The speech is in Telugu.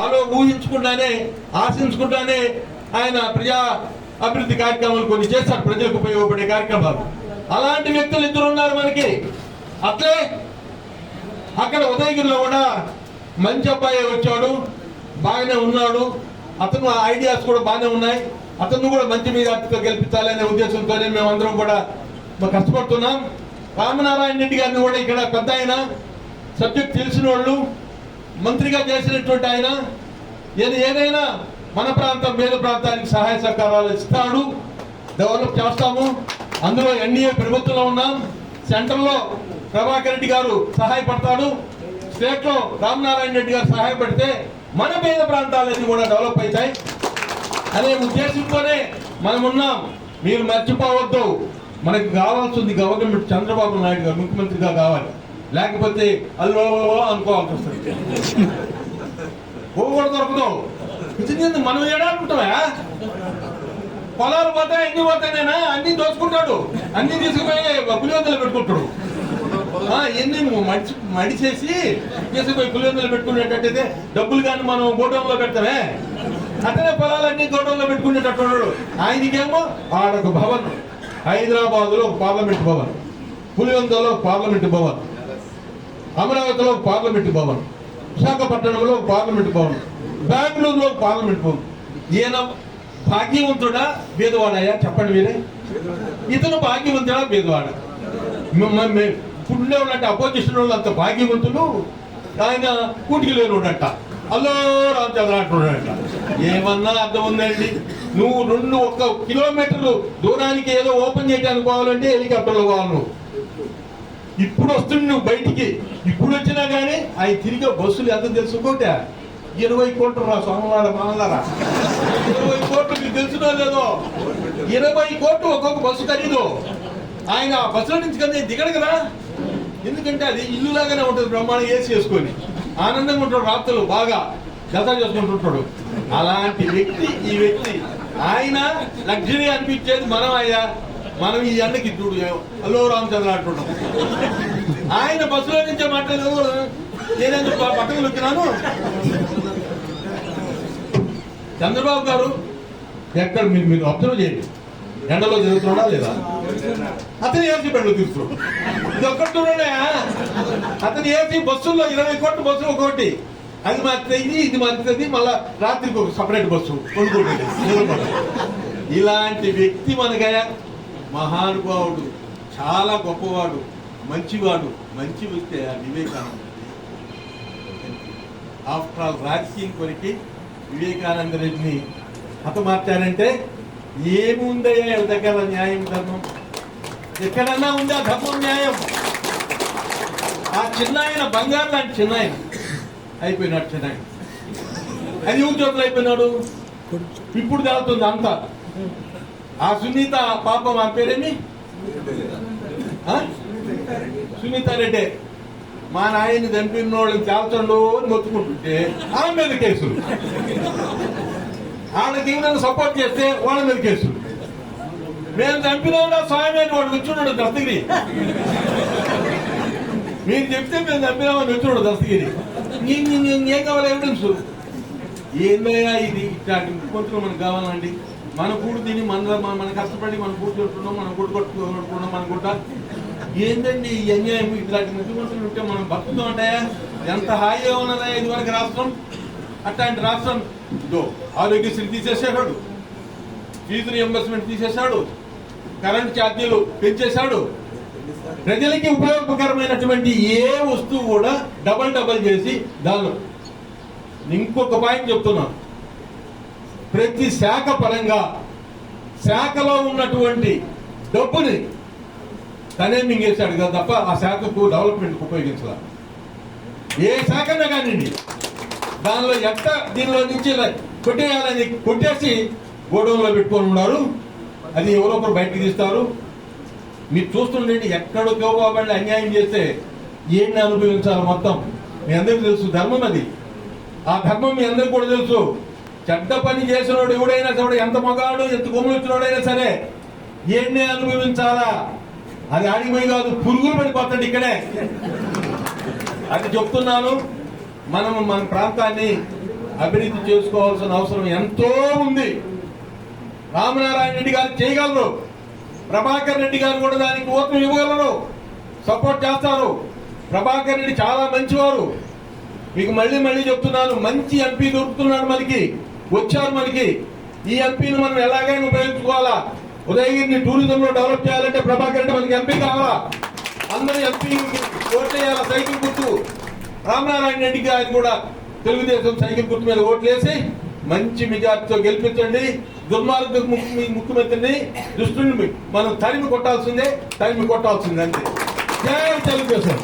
ఆలో ఊహించుకుంటానే ఆశించుకుంటానే ఆయన ప్రజా అభివృద్ధి కార్యక్రమాలు కొన్ని చేశారు ప్రజలకు ఉపయోగపడే కార్యక్రమాలు. అలాంటి వ్యక్తులు ఇద్దరు ఉన్నారు మనకి. అట్లే అక్కడ ఉదయగిరిలో కూడా మంచి అబ్బాయి వచ్చాడు బాగానే ఉన్నాడు. అతను ఐడియాస్ కూడా బాగానే ఉన్నాయి. అతను కూడా మంచి మీద అతితో గెలిపించాలనే ఉద్దేశంతోనే మేమందరం కూడా కష్టపడుతున్నాం. రామనారాయణ రెడ్డి గారిని కూడా ఇక్కడ పెద్ద ఆయన. సబ్జెక్ట్ తెలిసిన వాళ్ళు మంత్రిగా చేసినటువంటి ఆయన ఏది ఏదైనా మన ప్రాంతం పేద ప్రాంతానికి సహాయ సహకారాలు ఇస్తాడు డెవలప్ చేస్తాము. అందులో ఎన్డీఏ ప్రభుత్వంలో ఉన్నాం. సెంట్రల్లో ప్రభాకర్ రెడ్డి గారు సహాయపడతాడు. స్టేట్లో రామనారాయణ రెడ్డి గారు సహాయపడితే మన పేద ప్రాంతాలన్నీ కూడా డెవలప్ అవుతాయి. అనే ఉద్దేశంతోనే మనం ఉన్నాం మీరు మర్చిపోవద్దు. మనకు కావాల్సింది గవర్నమెంట్ చంద్రబాబు నాయుడు గారు ముఖ్యమంత్రిగా కావాలి. లేకపోతే అల్లో అనుకోవాల్సి వస్తుంది కూడా దొరకదు మనం ఏడాడుకుంటావా పొలాలు పోతాయి అన్ని పోతాయినా అన్ని దోచుకుంటాడు. అన్ని తీసుకుపోయి పులివెందులు పెట్టుకుంటాడు. ఎన్ని మడిచి మడిచేసి తీసుకుపోయి పులివెందులు పెట్టుకునేటట్టయితే డబ్బులు కానీ మనం గోడౌన్లో పెడతామే. అతనే పొలాలన్నీ గోడౌన్లో పెట్టుకునేటట్టు ఉన్నాడు ఆయనకేమో ఆడొక భవన్. హైదరాబాద్లో ఒక పార్లమెంట్ భవన్. పులివెందులో పార్లమెంట్ భవన్. అమరావతిలో పార్లమెంట్ భవన్ విశాఖపట్నంలో పార్లమెంట్ భవన్ బెంగళూరులో పార్లమెంట్ భవన్. ఈయన భాగ్యవంతుడా బీదవాడయ్యా? చెప్పండి మీరే. ఇతను భాగ్యవంతుడా బీదవాడ? పుణ్యం ఉన్నట్టు అపోజిషన్ వాళ్ళు అంత భాగ్యవంతులు ఆయన కూటికి లేరు ఉన్నట్ట అల్లో రామచంద్ర అంటున్నాడట. ఏమన్నా అర్థం ఉందండి నువ్వు రెండు ఒక్క కిలోమీటర్లు దూరానికి ఏదో ఓపెన్ చేయడానికి పోవాలంటే హెలికాప్టర్లో పోవాలి నువ్వు. ఇప్పుడు వస్తుంది నువ్వు బయటికి. ఇప్పుడు వచ్చినా కానీ ఆయన తిరిగే బస్సులు ఎంత తెలుసుకోట ఇరవై కోట్లు రా సోమవారం మామలారా ఇరవై కోట్లు మీకు తెలుసునో లేదో? ఇరవై కోట్లు ఒక్కొక్క బస్సు ఖరీదు. ఆయన ఆ బస్సుల నుంచి కదా దిగడు కదా. ఎందుకంటే అది ఇల్లు లాగానే ఉంటుంది బ్రహ్మాండం ఏసీ వేసుకొని. ఆనందంగా ఉంటాడు రాత్రులు బాగా. జత చేసుకుంటుంటాడు అలాంటి వ్యక్తి ఈ వ్యక్తి ఆయన లగ్జరీ అనిపించేది మనం అయ్యా. మనం ఈ అన్నకి చూడు హలో రామచంద్ర అంటున్నాం ఆయన బస్సులో నుంచే మాట్లాడదు నేనేందు పక్కన వచ్చినాను చంద్రబాబు గారు ఎక్కడ మీరు మీరు అబ్జర్వ్ చేయండి. ఎండలో తిరుగుతున్నాడా లేదా? అతను ఏసీ బండ్లు తీస్తున్నాడు ఇది ఒక్కటి చూడండి అతను ఏసీ బస్సుల్లో ఇరవై కోట్ల బస్సులు ఒకటి అది మాత్రం ఇది ఇది మళ్ళా రాత్రికి ఒక సపరేట్ బస్సు కొనుక్కోండి ఇలాంటి వ్యక్తి మనకయ్యా మహానుభావుడు చాలా గొప్పవాడు మంచివాడు మంచి వ్యక్తి ఆ వివేకానంద. ఆఫ్టర్ ఆల్ రాజకీయం కొరికి వివేకానంద రెడ్డిని హతమార్చారంటే ఏముందయ్యా వీళ్ళ దగ్గర న్యాయం ధర్మం? ఎక్కడన్నా ఉందా ధర్మం న్యాయం? ఆ చిన్న ఆయన బంగారు లాంటి చిన్న ఆయన అయిపోయినాడు చిన్న ఆయన అది ఊరి అయిపోయినాడు? ఇప్పుడు తేలుతుంది అంతా. ఆ సునీత పాపం ఆ పేరేమి సునీత రెడ్డి మా నాయన్ని చంపిన వాళ్ళని అని మొత్తుకుంటుంటే ఆమె మీద కేసులు వాళ్ళకి ఏమైనా సపోర్ట్ చేస్తే వాళ్ళ మీద కేసులు మేము చంపిన స్వామి అని వాడు వచ్చున్నాడు దస్తగిరి మీరు చెప్తే మేము చంపినామని వచ్చున్నాడు దస్తగిరి నీ- ఏం కావాలి ఎవిడెన్స్ ఏందయ్యా ఇది ఇట్లాంటి ముఖ్యమంత్రులు మనకు కావాలండి మన కూడు తిని మన మన- కష్టపడి మన కూడు చెట్టున్నాం మన కూడు కొట్టుకున్నాం మన గుట్ట ఏంటండి ఈ అన్యాయం? ఇట్లాంటి ముఖ్యమంత్రులు ఉంటే మనం బతుకుతాం ఉంటాయా ఎంత హాయిగా ఉన్నదా ఇదివరకు రాష్ట్రం? అట్లాంటి రాష్ట్రం ఇదో ఆరోగ్యశ్రీ తీసేసాడు ఫీజు రియంబర్స్మెంట్ తీసేశాడు. కరెంట్ ఛార్జీలు పెంచేశాడు. ప్రజలకి ఉపయోగకరమైనటువంటి ఏ వస్తువు కూడా డబల్ డబల్ చేసి దానిలో. ఇంకొక పాయింట్ చెప్తున్నాను ప్రతి శాఖ పరంగా శాఖలో ఉన్నటువంటి డబ్బుని తనే మింగేశాడు కదా తప్ప ఆ శాఖకు డెవలప్మెంట్కి ఉపయోగించాల. ఏ శాఖనే కానివ్వండి దానిలో ఎంత దీనిలో నుంచి కొట్టేయాలని కొట్టేసి గోడౌన్లో పెట్టుకొని ఉన్నారు. అది ఎవరో ఒకరు బయటకు తీస్తారు. మీరు చూస్తుండండి ఎక్కడో గోబాబడి అన్యాయం చేస్తే ఏంటి అనుభవించాలి మొత్తం? మీ అందరికీ తెలుసు ధర్మం అది. ఆ ధర్మం మీ అందరికి కూడా తెలుసు. చెడ్డ పని చేసినోడు ఎవడైనా సరే ఎంత మగాడు ఎంత కొమ్ములు వచ్చినోడైనా సరే ఏంటి అనుభవించాలా? అది ఆడిపోయి కాదు పురుగులు పడిపోతాడు ఇక్కడే. అది చెప్తున్నాను. మనం మన ప్రాంతాన్ని అభివృద్ధి చేసుకోవాల్సిన అవసరం ఎంతో ఉంది. రామనారాయణ రెడ్డి గారు చేయగలరు. ప్రభాకర్ రెడ్డి గారు కూడా దానికి ఓట్లు ఇవ్వగలరు. సపోర్ట్ చేస్తారు. ప్రభాకర్ రెడ్డి చాలా మంచివారు. మీకు మళ్ళీ మళ్ళీ చెప్తున్నాను మంచి ఎంపీ దొరుకుతున్నాడు మనకి. వచ్చారు మనకి. ఈ ఎంపీని మనం ఎలాగైనా ఉపయోగించుకోవాలా? ఉదయగిరిని టూరిజం లో డెవలప్ చేయాలంటే ప్రభాకర్ రెడ్డి మనకి ఎంపీ కావాలా? అందరూ ఎంపీ ఓట్లేయాల సైకిల్ గుర్తు? రామనారాయణ రెడ్డి ఆయన కూడా తెలుగుదేశం సైకిల్ గుర్తు మీద ఓట్లేసి మంచి మెజార్టీతో గెలిపించండి. దుర్మార్గ ముఖ్యమంత్రిని దృష్టిని మనం తరిమి కొట్టాల్సిందే తరిమి కొట్టాల్సిందే అంతే. జయ తెలుగుదేశం.